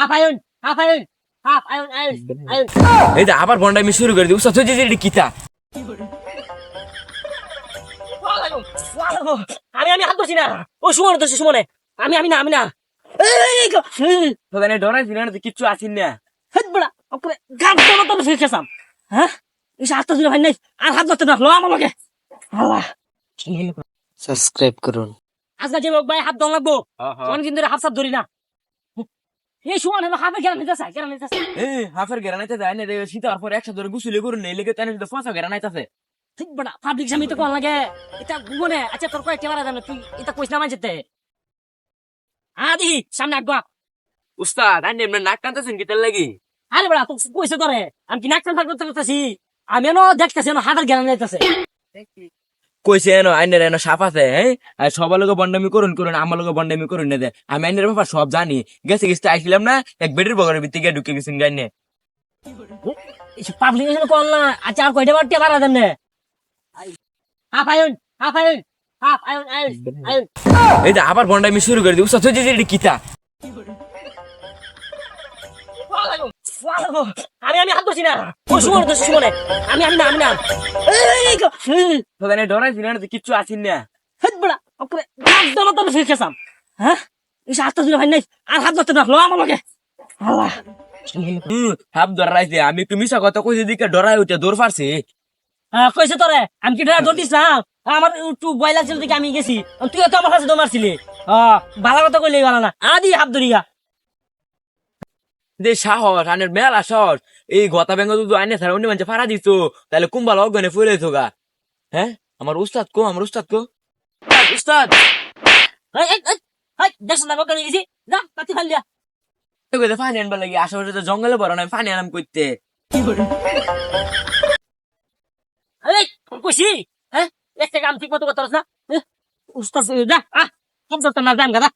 Half আয়ন হাফ আয়ন হাফ আয়ন আয়ন আয়ন এই যে আবার বন্ডামি শুরু করে দিই উস্তাদ যে কিতা আমি আমি হাত না। ও সুমন ধরছি সুমনে। আমি আমি না আমি না। ডরাই কিচ্ছু আসিন না। হেট বড়া ওপরে গান তোর তোর ফিরে খেসাম। হ্যাঁ? এই হাত ধরছি না ভাই নাই। আর হাত ধরতে না লো আমার লগে। আল্লাহ। সাবস্ক্রাইব করুন। আজকে যে ভাই হাত ধর লাগবো অনেকদিন ধরে হাত সাত ধরি না। এই সুমন হলো এই হাফের গেরা নাইতে যায় না রে শীতার পর একসাথে ধরে গুছুলে করুন নেই লেগে তাই ফাঁসা গেরা নাইতাছে ঠিক বড়া পাবলিক সামি তো কোন লাগে? এটা আচ্ছা তোর কয় ক্যামেরা জানো তুই এটা কইস না মানছিতে আদি সামনে উস্তাদ নাক টানতেছেন কি তেল লাগি? আরে বড়া তো কইছে তোরে আমি কি করতে করতেছি আমি এনো দেখতেছি এনো হাতের যাইতেছে। কইছে এনো আইনের এনো সাপ আছে হ্যাঁ? আর সবার লোক বন্ডামি করুন করুন আমার লোক বন্ডামি করুন না দে। আমি আইনের ব্যাপার সব জানি। গেছে গেছে আইছিলাম না এক বেডের বগরের ভিতরে গিয়ে ঢুকে গেছেন গাইনে পাবলিক এসে কল না আচ্ছা আর কয়টা দেন হাফ আয়ন হাফ আয়ন হাফ আয়ন আয়ন আয়ন। এই যে আবার বন্ডামি শুরু করে দিই উস্তাদ হচ্ছে যে এটা কিতা? আমি আমি হাত ধরছি না। ও সুমন ধরছি সুমনে আমি আমি না আমি না। এই গো, হুম, তোদের ডরাই দিলে না তো কিচ্ছু আসিন না। হেট বড়া ওপরে ফিরে খেসাম। হ্যাঁ? এই হাত ভাই নাই? আর হাত ধরতে না লো আমার লগে আল্লাহ আমি কথা কইছি দিকে ডরাই উঠে দৌড় পারছি হ্যাঁ কইছে তোরে আমি কি ধরতিস না আমার একটু ভয় লাগছিল দেখে আমি গেছি। তুই তো আমার কাছে দৌড় মারছিলি। হ্যাঁ ভালো কথা কইলে গেল না। আদি হাত ধরিয়া দে সাহস আনের মেলা সাহস। এই গতা ব্যাঙ্গ যদি আইনে ছাড়া অন্য মানুষ ফাড়া দিত, তাহলে কুম্বাল অজ্ঞানে ফুলে থোকা হ্যাঁ? আমার উস্তাদ কো, আমার উস্তাদ কো। উস্তাদ যা জঙ্গলে বড় কইছি হ্যাঁ? কাম ঠিক মতো পারছ না? উস্তাদ যা, আহ গাদা